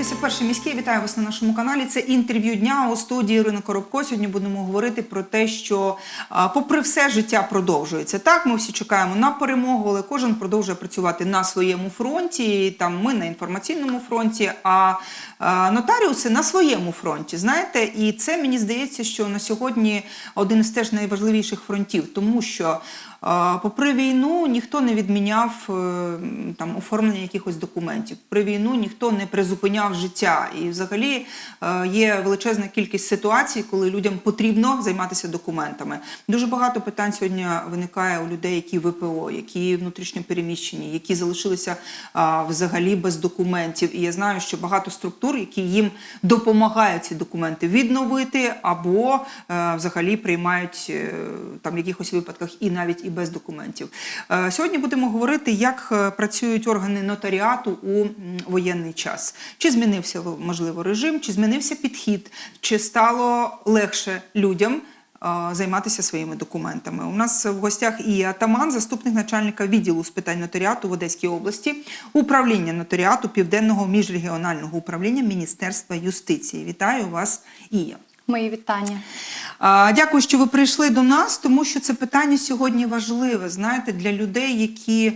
дивитеся перший міський. Вітаю вас на нашому каналі. Це інтерв'ю дня у студії Ірина Коробко. Сьогодні будемо говорити про те, що попри все життя продовжується. Так, ми всі чекаємо на перемогу, але кожен продовжує працювати на своєму фронті. Там ми на інформаційному фронті, а, нотаріуси на своєму фронті. Знаєте, і це мені здається, що на сьогодні один із теж найважливіших фронтів, тому що. Попри війну ніхто не відміняв е, там оформлення якихось документів. При війну ніхто не призупиняв життя. І взагалі е, є величезна кількість ситуацій, коли людям потрібно займатися документами. Дуже багато питань сьогодні виникає у людей, які ВПО, які внутрішньо переміщені, які залишилися взагалі без документів. І я знаю, що багато структур, які їм допомагають ці документи відновити, або е, взагалі приймають там в якихось випадках і навіть і без документів. Е, Сьогодні будемо говорити, як е, працюють органи нотаріату у воєнний час. Чи змінився можливо режим, чи змінився підхід, чи стало легше людям е, займатися своїми документами. У нас в гостях і атаман, заступник начальника відділу з питань нотаріату в Одеській області, управління нотаріату Південного міжрегіонального управління Міністерства юстиції. Вітаю вас, Ія. Мої вітання. Дякую, що ви прийшли до нас, тому що це питання сьогодні важливе, знаєте, для людей, які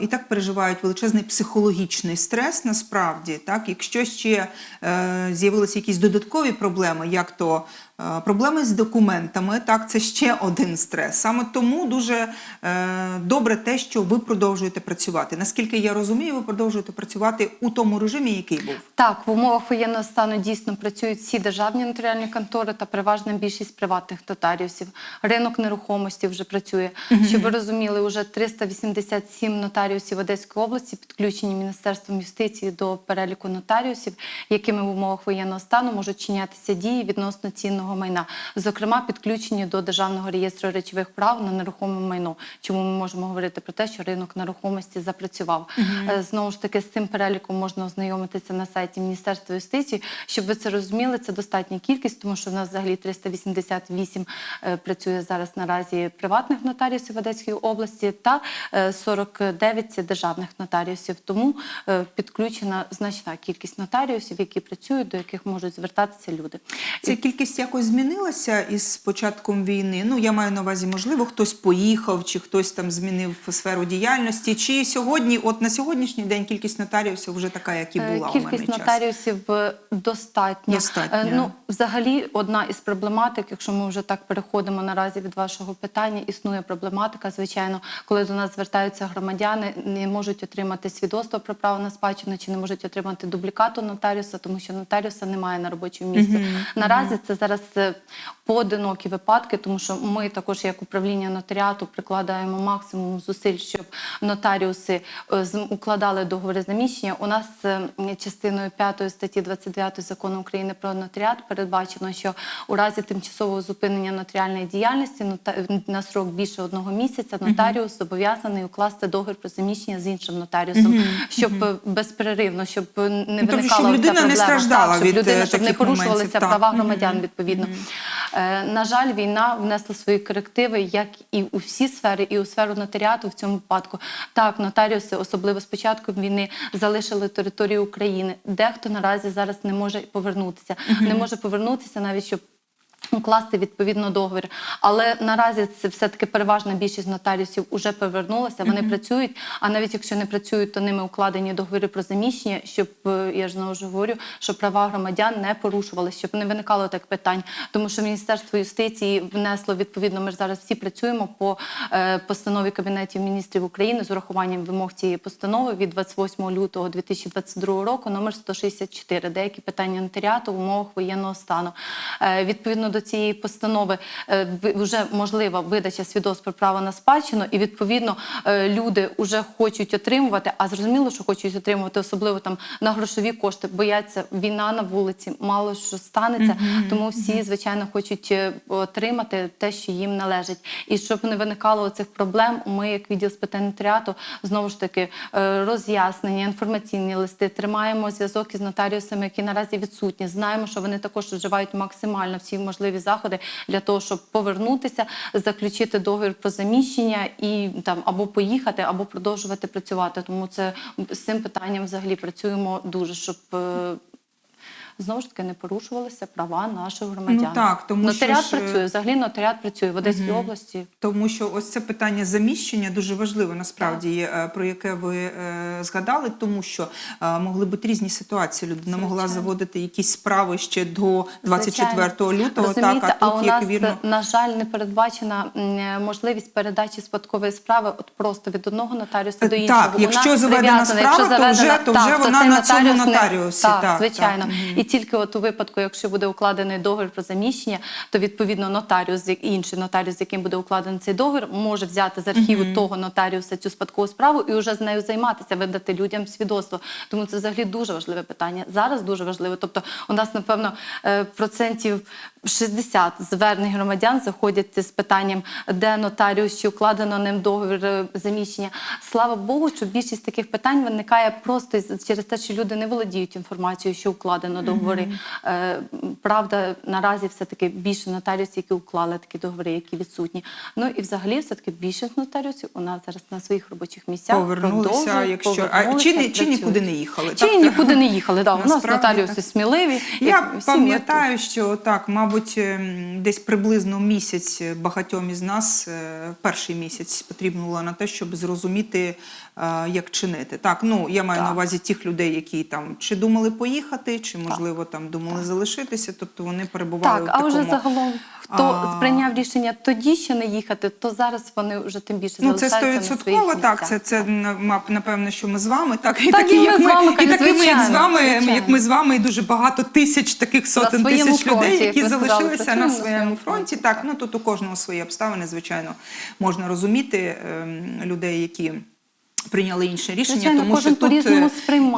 і так переживають величезний психологічний стрес, насправді, так, якщо ще е, з'явилися якісь додаткові проблеми, як то проблеми з документами, так, це ще один стрес. Саме тому дуже е, добре те, що ви продовжуєте працювати. Наскільки я розумію, ви продовжуєте працювати у тому режимі, який був. Так, в умовах воєнного стану дійсно працюють всі державні нотаріальні контори та переважна більшість приватних нотаріусів. Ринок нерухомості вже працює. Щоб ви розуміли, вже 387 нотаріусів Одеської області підключені Міністерством юстиції до переліку нотаріусів, якими в умовах воєнного стану можуть чинятися дії відносно цінного майна, зокрема підключені до державного реєстру речових прав на нерухоме майно. Чому ми можемо говорити про те, що ринок нерухомості запрацював? Е, Знову ж таки, з цим переліком можна ознайомитися на сайті Міністерства юстиції. Щоб ви це розуміли, це достатня кількість, тому що в нас взагалі 388 е, працює зараз наразі приватних нотаріусів в Одеській області та е, 49 державних нотаріусів. Тому е, підключена значна кількість нотаріусів, які працюють, до яких можуть звертатися люди. Ця кількість якось змінилася із початком війни. Ну я маю на увазі, можливо, хтось поїхав, чи хтось там змінив сферу діяльності. Чи сьогодні, от на сьогоднішній день, кількість нотаріусів вже така, як і Е, була у Кількість мирний час? нотаріусів е, достатня. Достатня. Е, Ну, взагалі, одна із проблематик, якщо ми вже так переходимо наразі від вашого питання, існує проблематика, звичайно, коли до нас звертаються громадяни, не можуть отримати свідоцтво про право на спадщину чи не можуть отримати дублікату нотаріуса, тому що нотаріуса немає на робочому місці. Наразі це зараз е, поодинокі випадки, тому що ми також, як управління нотаріату, прикладаємо максимум зусиль, щоб нотаріуси е, укладали договори заміщення. У нас е, частиною 5 статті 29 закону України про нотаріат передбачено, що у разі тимчасового зупинення нотаріальної діяльності на срок більше одного місяця нотаріус зобов'язаний укласти договір про заміщення з іншим нотаріусом, щоб безперервно, щоб не Ну, виникала щоб ця людина не проблема. страждала щоб від, людина, е, щоб не порушувалися права громадян відповідно. Е, На жаль, війна внесла свої корективи, як і у всі сфери, і у сферу нотаріату в цьому випадку. Так, нотаріуси, особливо з початку війни, залишили територію України. Дехто наразі зараз не може повернутися, не може повернутися навіть щоб. Укласти відповідно договір, але наразі це все таки переважна більшість нотаріусів вже повернулася. Вони працюють. А навіть якщо не працюють, то ними укладені договори про заміщення, щоб е, я ж знову ж говорю, щоб права громадян не порушувалися, щоб не виникало так питань. Тому що Міністерство юстиції внесло відповідно. Ми ж зараз всі працюємо по е, постанові Кабінетів міністрів України з урахуванням вимог цієї постанови від 28 лютого 2022 року, номер 164, деякі питання нотаріату в умовах воєнного стану. Е, відповідно до цієї постанови е, вже можлива видача свідоцтв про право на спадщину, і відповідно е, люди вже хочуть отримувати, а зрозуміло, що хочуть отримувати, особливо там на грошові кошти, бояться війна на вулиці, мало що станеться. Тому всі, звичайно, хочуть е, отримати те, що їм належить. І щоб не виникало цих проблем, ми, як відділ з питань нотаріату, знову ж таки роз'яснення, інформаційні листи, тримаємо зв'язок із нотаріусами, які наразі відсутні. Знаємо, що вони також вживають максимально всі можливі можливі заходи для того, щоб повернутися, заключити договір про заміщення і там або поїхати, або продовжувати працювати. Тому це з цим питанням взагалі працюємо дуже, щоб. Знову ж таки не порушувалися права наших громадян. Ну так, тому що нотаріат е, працює, взагалі нотаріат працює в Одеській області. Тому що ось це питання заміщення дуже важливе, насправді, е, про яке ви е, згадали, тому що е, могли бути різні ситуації. Людина могла Звичайно. заводити заводити якісь справи ще до 24 Звичайно. лютого. Розумієте, так, а тут у як нас, вірно. на жаль, не передбачена можливість передачі спадкової справи от просто від одного нотаріуса до іншого. так, якщо заведена якщо справа, то вже- то вже так, вона на цьому нотаріус не- нотаріусі, Так, так, звичайно. так. Тільки от у випадку, якщо буде укладений договір про заміщення, то відповідно нотаріус, інший нотаріус, з яким буде укладений цей договір, може взяти з архіву того нотаріуса цю спадкову справу і вже з нею займатися, видати людям свідоцтво. Тому це взагалі дуже важливе питання. Зараз дуже важливе. Тобто, у нас напевно е, процентів 60 звернень громадян заходять з питанням, де нотаріус, чи укладено ним договір е, заміщення. Слава Богу, що більшість таких питань виникає просто через те, що люди не володіють інформацією, що укладено договори. Е, Правда, наразі все-таки більше нотаріусів, які уклали такі договори, які відсутні. Ну і взагалі, все-таки більшість нотаріусів у нас зараз на своїх робочих місцях Повернулися, якщо а чи, чи нікуди не їхали. Чи так? нікуди не їхали. Да. У нас нотаріуси так. сміливі. Я пам'ятаю, що так, мабуть, ем, десь приблизно місяць багатьом із нас, е, перший місяць потрібно було на те, щоб зрозуміти, е, як чинити. Так, ну я маю на увазі тих людей, які там чи думали поїхати, чи можливо там думали залишитися, тобто вони перебували Так, в а вже загалом, хто А. сприйняв рішення тоді ще не їхати, то зараз вони вже тим більше Ну, це залишаються на своїх стовідсотково, так. Це, це на- напевно, що ми з вами, так і Так, такі, і ми як ми, вами, і такими, як з вами, звичайно. як ми з вами, і дуже багато тисяч таких сотень тисяч фронті, людей, які ви сказали, залишилися на своєму фронті, Так, ну тут у кожного свої обставини, звичайно, можна розуміти ем, людей, які. Прийняли інше рішення, Звичайно, тому що тут е,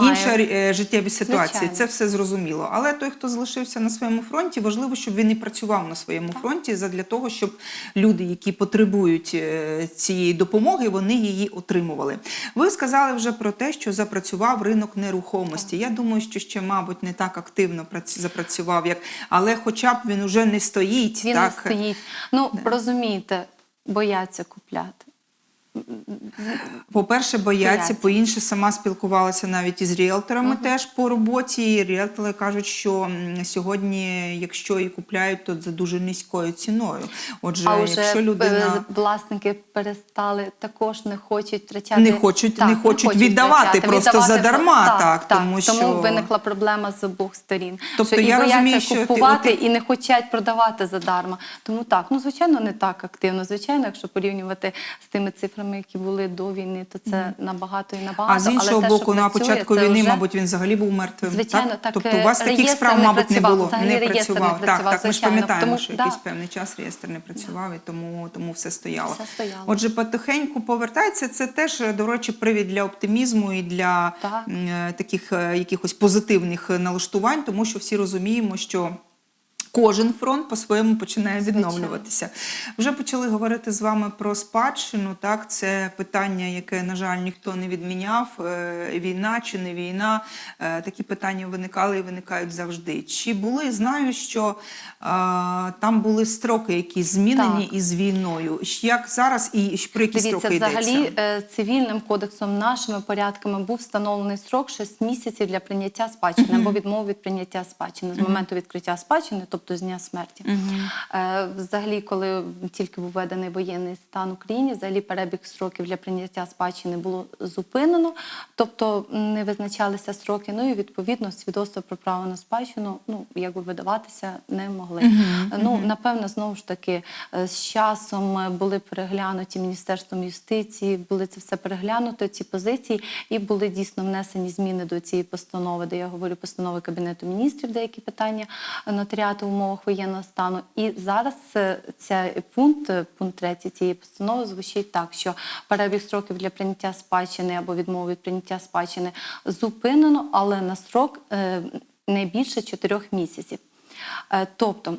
інша е, життєві ситуації. Звичайно. Це все зрозуміло. Але той, хто залишився на своєму фронті, важливо, щоб він і працював на своєму фронті задля того, щоб люди, які потребують е, цієї допомоги, вони її отримували. Ви сказали вже про те, що запрацював ринок нерухомості. Я думаю, що ще, мабуть, не так активно запрацював, як але, хоча б він уже не стоїть. Він так не стоїть. Ну, розумієте, бояться купляти. По-перше, бояться, по-інше, сама спілкувалася навіть із ріелторами теж по роботі. І ріелтори кажуть, що сьогодні, якщо і купляють, то за дуже низькою ціною. Отже, а вже якщо людина е, власники перестали, також не хочуть втрачати. Не хочуть- не хочуть віддавати просто задарма, так, тому що- тому виникла проблема з обох сторін. Тобто що і я бояться розумію, що ти- купувати, от- і не хочуть продавати задарма. Тому так, ну звичайно, не так активно. Звичайно, якщо порівнювати з тими цифрами, які були до війни, то це набагато і набагато. а з іншого Але те, боку, на початку війни, вже- мабуть, він взагалі був мертвим. Звичайно, так? так, Тобто у вас е, таких справ, не мабуть, не було. взагалі Не реєстр не працював. працював, так, так, ми ж пам'ятаємо, Тому- що да. якийсь певний час реєстр не працював, і тому, тому все стояло. Все стояло. Отже, потихеньку повертається. Це теж, до речі, привід для оптимізму і для Так. е, таких е, якихось позитивних е, налаштувань, тому що всі розуміємо, що. Кожен фронт по-своєму починає відновлюватися. Вже почали говорити з вами про спадщину. Так, це питання, яке, на жаль, ніхто не відміняв. Е, Війна чи не війна. Е, Такі питання виникали і виникають завжди. Чи були, знаю, що е, там були строки, які змінені Так. із війною. Як зараз і про які Дивіться, строки взагалі йдеться? цивільним кодексом нашими порядками був встановлений строк 6 місяців для прийняття спадщини або відмови від прийняття спадщини з моменту відкриття спадщини, тобто з дня смерті. Е, Взагалі, коли тільки був введений воєнний стан в Україні, взагалі перебіг строків для прийняття спадщини було зупинено, тобто не визначалися строки. Ну і відповідно свідоцтво про право на спадщину ну якби видаватися не могли. Ну напевно, знову ж таки е, з часом е, були переглянуті міністерством юстиції, були це все переглянуто, ці позиції, і були дійсно внесені зміни до цієї постанови, де я говорю постанови кабінету міністрів, деякі питання нотаріату умовах воєнного стану. І зараз е, цей пункт, е, пункт третій цієї постанови звучить так, що перебіг строків для прийняття спадщини або відмови від прийняття спадщини зупинено, але на строк е, не більше 4 місяців. Тобто.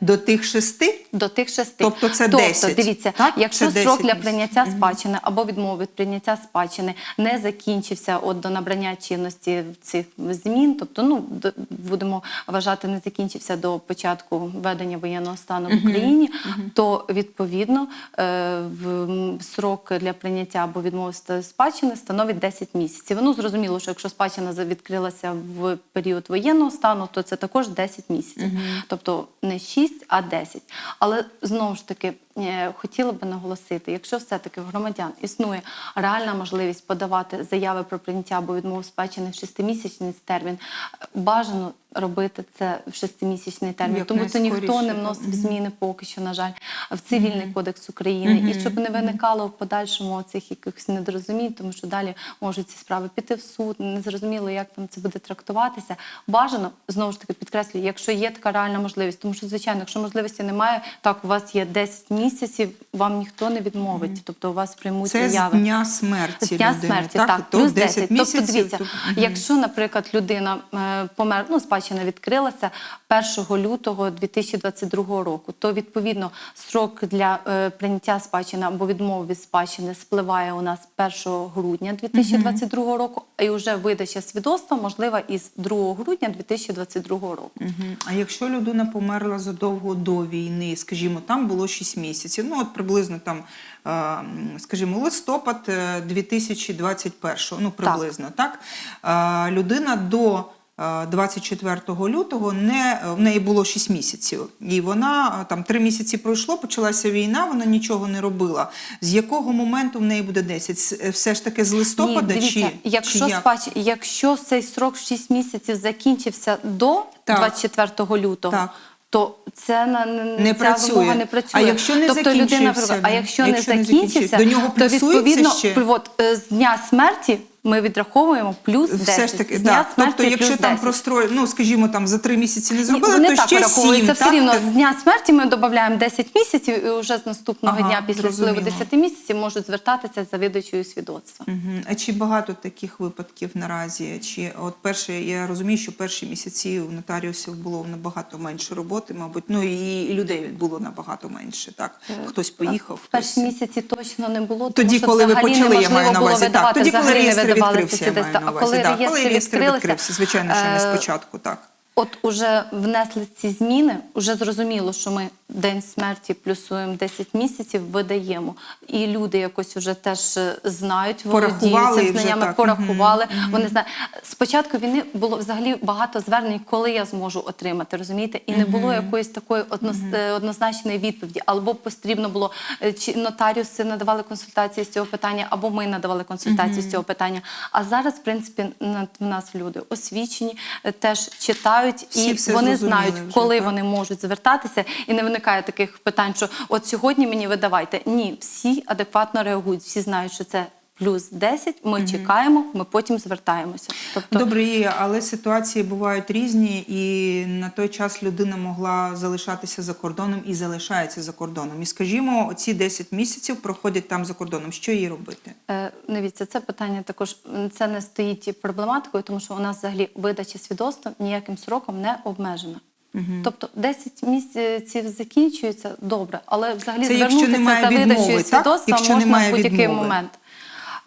До тих шести до тих 6. Тобто це 10, дивіться, так? якщо Це 10 строк для прийняття спадщини або відмови від прийняття спадщини не закінчився от до набрання чинності цих змін, тобто, ну будемо вважати, не закінчився до початку введення воєнного стану в Україні, то відповідно е, в срок для прийняття або відмови спадщини становить 10 місяців. Ну зрозуміло, що якщо спадщина відкрилася в період воєнного стану, то це також 10 місяців, тобто не 6, а 10. Але знову ж таки е, хотіла би наголосити, якщо все-таки в громадян існує реальна можливість подавати заяви про прийняття або відмову спадщини шестимісячний термін, е, бажано робити це в шестимісячний термін, Як тому то ніхто не вносив зміни поки що, на жаль, в цивільний кодекс України, і щоб не виникало в подальшому цих якихось недорозумінь, тому що далі можуть ці справи піти в суд, незрозуміло, як там це буде трактуватися. Бажано знову ж таки підкреслюю, якщо є така реальна можливість, тому що звичайно, якщо можливості немає, так у вас є 10 місяців, вам ніхто не відмовить, тобто у вас приймуть Це з заяви. дня смерті З дня людини, смерті, так, То плюс 10. місяців. Тобто, дивіться, то- якщо, наприклад, людина е, помер, ну, спадщина відкрилася 1 лютого 2022 року, то відповідно строк для е, прийняття спадщини або відмови від спадщини спливає у нас 1 грудня 2022 року, і вже видача свідоцтва можлива із 2 грудня 2022 року. Мгм. А якщо людина померла задовго до війни, скажімо, там було 6 місяців, ну от приблизно там, е, скажімо, листопад е, 2021, ну приблизно, так? Е, Людина до е, 24 лютого не в неї було 6 місяців, і вона е, там 3 місяці пройшло, почалася війна, вона нічого не робила. З якого моменту в неї буде 10? Е, Все ж таки з листопада Ні, дивіться, чи, якщо, чи як? спадщ- якщо цей срок 6 місяців закінчився до Так. 24 лютого, Так. то це на Не ця працює. вимога не працює. А якщо не тобто людина, а якщо, Якщо не не закінчився, закінчився, до нього то відповідно ще? от, е, з дня смерті ми відраховуємо плюс 10. Все ж таки, да. Тобто, якщо плюс там 10. прострой, ну скажімо, там за три місяці не зробили, вони то так ще сім. все рівно з дня смерті ми додаємо 10 місяців, і вже з наступного Ага, дня, після спливу 10 місяців, можуть звертатися за видачею свідоцтва. Мгм. А чи багато таких випадків наразі? Чи от перші, я розумію, що перші місяці у нотаріусів було набагато менше роботи, мабуть, ну і, людей було набагато менше. Так хтось поїхав, В перші хтось... місяці точно не було, Тоді, тому коли ви почали, я маю на увазі. Так, тоді, коли реєстр відкрився, ці на А коли Да, реєстр коли реєстр відкрився, звичайно, що не е, спочатку, так. От уже внесли ці зміни, вже зрозуміло, що ми день смерті плюсуємо 10 місяців, видаємо. І люди якось вже теж е, знають, володіють цим вже знаннями, так. порахували. Вони знають. Спочатку війни було взагалі багато звернень, коли я зможу отримати, розумієте? І не було якоїсь такої однос- е, однозначної відповіді. Або потрібно було, е, чи нотаріуси надавали консультації з цього питання, або ми надавали консультації з цього питання. А зараз, в принципі, в нас люди освічені, теж читають Всі і вони знають, вже, коли так? вони можуть звертатися, і не виникає таких питань, що от сьогодні мені видавайте. Ні, всі адекватно реагують, всі знають, що це плюс 10, Ми чекаємо, ми потім звертаємося. Тобто Добре, є, але ситуації бувають різні, і на той час людина могла залишатися за кордоном і залишається за кордоном. І скажімо, оці 10 місяців проходять там за кордоном. Що їй робити? Е, Дивіться, це питання також це не стоїть проблематикою, тому що у нас взагалі видача свідоцтва ніяким сроком не обмежена. Тобто 10 місяців закінчується добре, але взагалі Це звернутися за видачею свідоцтва можна в будь-який відмови. момент.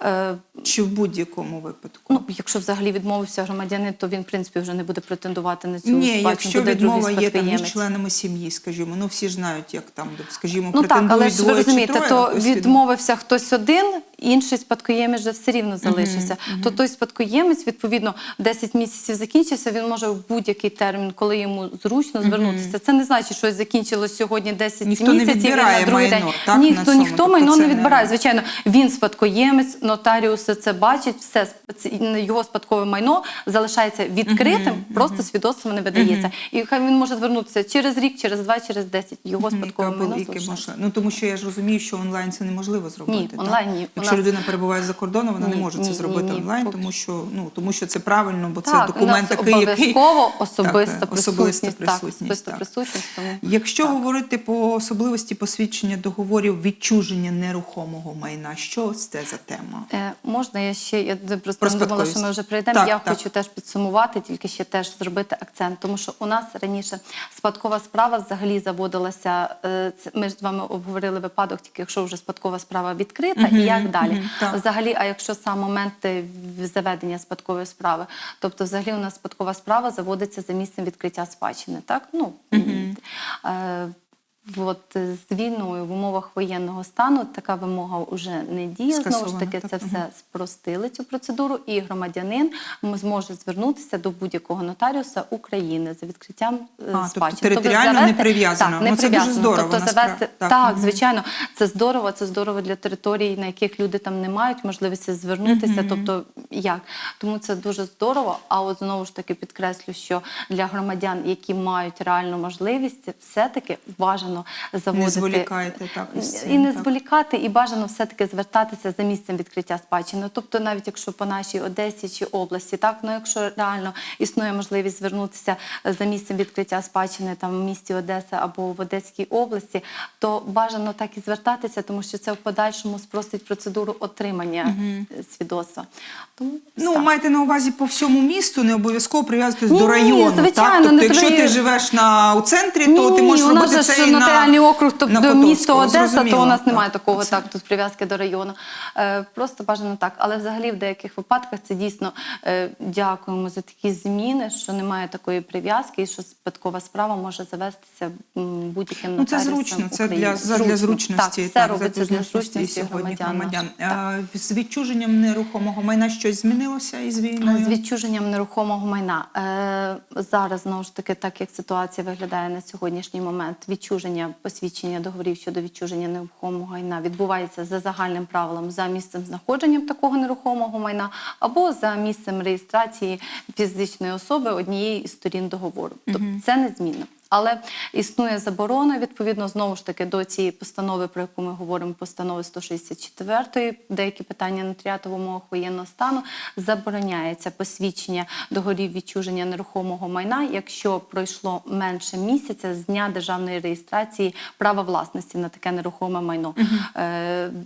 Е, Чи в будь-якому випадку? Ну, якщо взагалі відмовився громадянин, то він в принципі вже не буде претендувати на цю Ні, спадщину, якщо буде відмова є там між членами сім'ї, скажімо, ну всі ж знають, як там, скажімо, Ну так, але ви двоє чи розумієте, троє, то відмовився хтось один, інший спадкоємець вже все рівно залишився. То той спадкоємець, відповідно, 10 місяців закінчився, він може в будь-який термін, коли йому зручно звернутися. Це не значить, що закінчилось сьогодні 10 Ніхто не місяців і на другий майно, день. так, ніхто, ніхто Тобто майно не не- відбирає. Звичайно, він спадкоємець, нотаріуси це бачать, все його спадкове майно залишається відкритим, просто свідоцтво не видається. І хай він може звернутися через рік, через два, через 10. Його Мгм, спадкове майно залишається. Ну тому що я ж розумію, що онлайн це неможливо зробити. Ні, так? онлайн ні. Якщо якщо нас- людина перебуває за кордоном, вона не Ні, може це зробити ні, ні. онлайн, тому що ну тому що це правильно, бо це Так, документ такий, який обов'язково особиста Так, присутність. присутність, так. присутність. Тому Якщо говорити по особливості посвідчення договорів відчуження нерухомого майна, що це за тема? Е, можна я ще я просто не думала, що ми вже прийдемо. Так, я так. хочу теж підсумувати, тільки ще теж зробити акцент, тому що у нас раніше спадкова справа взагалі заводилася. е, це- Ми ж з вами обговорили випадок, тільки якщо вже спадкова справа відкрита, і як далі. Мгм, так. Взагалі, а якщо сам момент е, заведення спадкової справи, тобто, взагалі, у нас спадкова справа заводиться за місцем відкриття спадщини, так ну. Е, От е, з війною в умовах воєнного стану така вимога вже не діє. Знову ж таки, так? це все спростили цю процедуру, і громадянин зможе звернутися до будь-якого нотаріуса України за відкриттям е, тобто спадщини. територіально не прив'язано. Так, не Ну, це дуже здорово, Тобто завести Так, так, мгм. звичайно, це здорово. Це здорово для територій, на яких люди там не мають можливості звернутися. Тобто як тому це дуже здорово. А от знову ж таки підкреслю, що для громадян, які мають реальну можливість, все-таки бажано заводити зволікайте, так, і не так. зволікати, і бажано все-таки звертатися за місцем відкриття спадщини. Тобто, навіть якщо по нашій Одесі чи області, так ну якщо реально існує можливість звернутися е, за місцем відкриття спадщини там в місті Одеса або в Одеській області, то бажано так і звертатися, тому що це в подальшому спростить процедуру отримання е, свідоцтва. Тому Ну, так. маєте на увазі по всьому місту, не обов'язково прив'язуватись Ні, до ні, району. звичайно, так? Тобто, не якщо ти живеш на, у центрі, Ні, то ти можеш робити це і нотаріальний на, округ, тобто міста Одеса, то у Зрозуміло, нас так. немає такого Це- так, тут прив'язки до району. Е, просто бажано так. Але взагалі в деяких випадках це дійсно е, дякуємо за такі зміни, що немає такої прив'язки, і що спадкова справа може завестися будь-яким Ну, це зручно, це для, за- для зручності. Так, все так, робиться для зручності сьогодні громадян. громадян. Е, З відчуженням нерухомого майна щось змінилося із війною? З відчуженням нерухомого майна е, зараз знову ж таки, так як ситуація виглядає на сьогоднішній момент, відчуження посвідчення договорів щодо відчуження нерухомого майна відбувається за загальним правилом за місцем знаходженням такого нерухомого майна або за місцем реєстрації фізичної особи однієї із сторін договору. Тобто це незмінно. Але існує заборона відповідно знову ж таки до цієї постанови, про яку ми говоримо, постанови 164, деякі питання нотаріату в умовах воєнного стану забороняється посвідчення договорів відчуження нерухомого майна, якщо пройшло менше місяця з дня державної реєстрації права власності на таке нерухоме майно.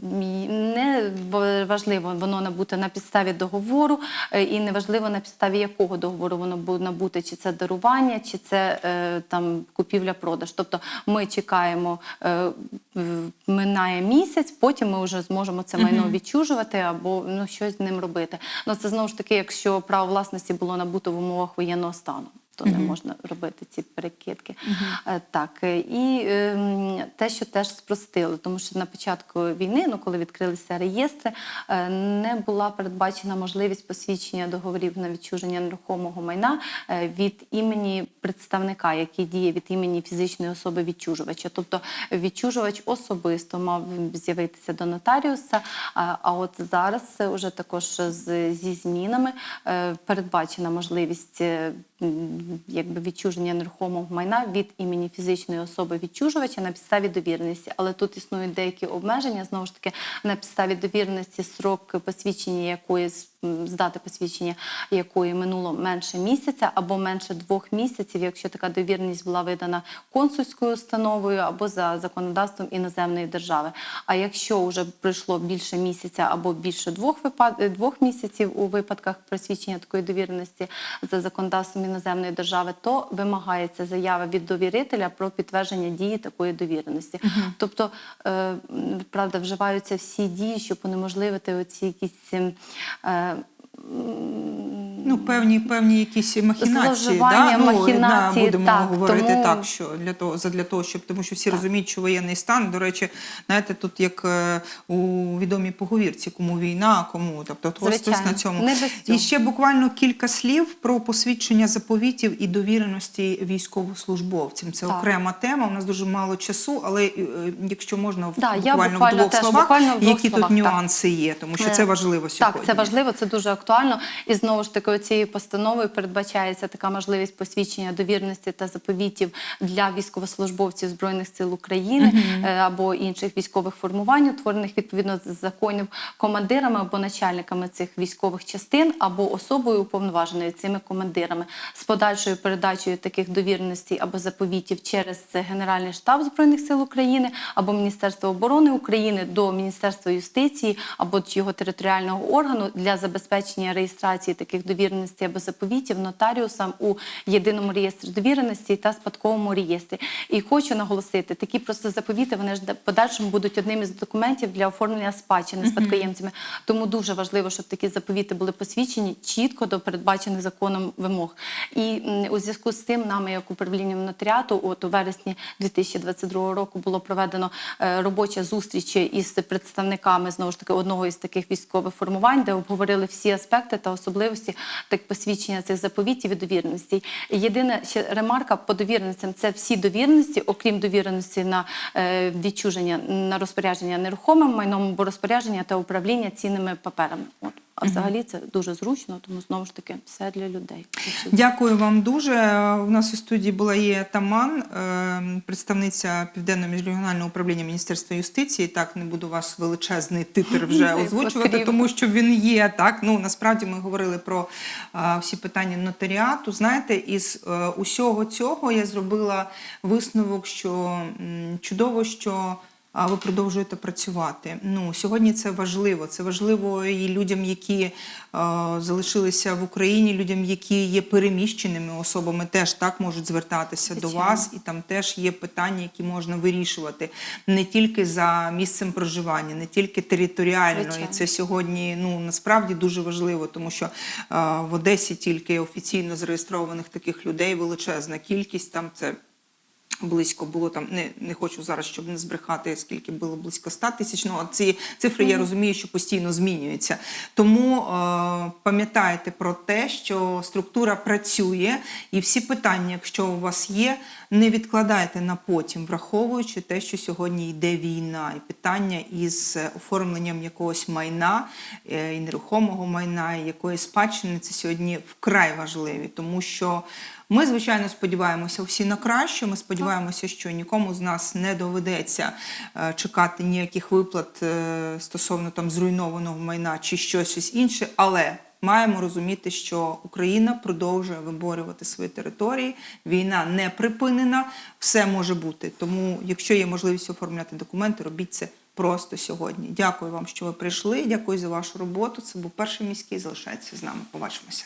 І не важливо воно набути на підставі договору, е, і не важливо на підставі якого договору воно буде набути, чи це дарування, чи це е, там купівля-продаж. Тобто ми чекаємо, е, минає місяць, потім ми вже зможемо це майно відчужувати або ну щось з ним робити. Ну це знову ж таки, якщо право власності було набуто в умовах воєнного стану. То не можна робити ці перекидки. Е, Так е, і ем, те, що теж спростили, тому що на початку війни, ну коли відкрилися реєстри, е, не була передбачена можливість посвідчення договорів на відчуження нерухомого майна від імені представника, який діє від імені фізичної особи відчужувача. Тобто відчужувач особисто мав з'явитися до нотаріуса. А от зараз вже також зі змінами передбачена можливість. Якби відчуження нерухомого майна від імені фізичної особи відчужувача на підставі довіреності, але тут існують деякі обмеження. Знову ж таки, на підставі довіреності срок посвідчення якої здати посвідчення якої минуло менше місяця або менше двох місяців, якщо така довіреність була видана консульською установою або за законодавством іноземної держави. А якщо вже пройшло більше місяця або більше двох випад... двох місяців у випадках просвідчення такої довіреності за законодавством іноземної держави, то вимагається заява від довірителя про підтвердження дії такої довіреності. Тобто, е, правда, вживаються всі дії, щоб унеможливити оці якісь. Е, Ну, певні, певні якісь махінації, да? махінації, да, будемо так, говорити тому- так, що для того, задля того, щоб тому що всі розуміють, що воєнний стан. До речі, знаєте, тут як е, у відомій поговірці, кому війна, кому тобто от ось Звичайно, на цьому. І ще буквально кілька слів про посвідчення заповітів і довіреності військовослужбовцям. Це Так. окрема тема. У нас дуже мало часу, але е, якщо можна Да, я буквально, буквально в двох теж, словах, буквально в двох які словах, тут так. нюанси є, тому що це важливо сьогодні. Так, це важливо, це дуже актуально. І знову ж таки, що цією постановою передбачається така можливість посвідчення довірності та заповітів для військовослужбовців збройних сил України е, або інших військових формувань, утворених відповідно з законів командирами або начальниками цих військових частин, або особою уповноваженою цими командирами. З подальшою передачею таких довіреностей або заповітів через Генеральний штаб збройних сил України або Міністерство оборони України до Міністерства юстиції або його територіального органу для забезпечення реєстрації таких довіреностей або заповітів нотаріусам у єдиному реєстрі довіреностей та спадковому реєстрі. І хочу наголосити, такі просто заповіти вони ж подальшому будуть одним із документів для оформлення спадщини спадкоємцями. Тому дуже важливо, щоб такі заповіти були посвідчені чітко до передбачених законом вимог. І у зв'язку з тим нами, як управлінням нотаріату, от у вересні 2022 року було проведено е, робоча зустріч із представниками знову ж таки одного із таких військових формувань, де обговорили всі аспекти та особливості так посвідчення цих заповітів і довірності Єдина ще ремарка по довірностям це всі довірності, окрім довіреності на е, відчуження на розпорядження нерухомим майном або розпорядження та управління цінними паперами. От а взагалі це дуже зручно, тому знову ж таки все для людей. Дякую вам дуже. У нас у студії була є Таман, е, представниця Південного міжрегіонального управління Міністерства юстиції. Так, не буду ваш величезний титр вже озвучувати, тому що він є. Так, ну насправді ми говорили про е, всі питання нотаріату. Знаєте, із е, усього цього я зробила висновок, що чудово, що. А ви продовжуєте працювати. Ну сьогодні це важливо. Це важливо і людям, які е, залишилися в Україні, людям, які є переміщеними особами, теж так можуть звертатися до Звичайно. вас, і там теж є питання, які можна вирішувати не тільки за місцем проживання, не тільки територіально. Звичайно. І це сьогодні ну насправді дуже важливо, тому що е, в Одесі тільки офіційно зареєстрованих таких людей величезна кількість. Там це близько було там, не, не хочу зараз, щоб не збрехати, скільки було близько 100 тисяч. Ну, ці цифри я розумію, що постійно змінюються. Тому е, пам'ятайте про те, що структура працює, і всі питання, якщо у вас є, не відкладайте на потім, враховуючи те, що сьогодні йде війна, і питання із оформленням якогось майна е, і нерухомого майна, і якоїсь спадщини, це сьогодні вкрай важливі, тому що. Ми, звичайно, сподіваємося всі на краще. Ми сподіваємося, що нікому з нас не доведеться е, чекати ніяких виплат е, стосовно там зруйнованого майна чи щось інше. Але маємо розуміти, що Україна продовжує виборювати свої території. Війна не припинена, все може бути. Тому, якщо є можливість оформляти документи, робіть це. Просто сьогодні. Дякую вам, що ви прийшли. Дякую за вашу роботу. Це був перший міський. Залишайтеся з нами. Побачимося.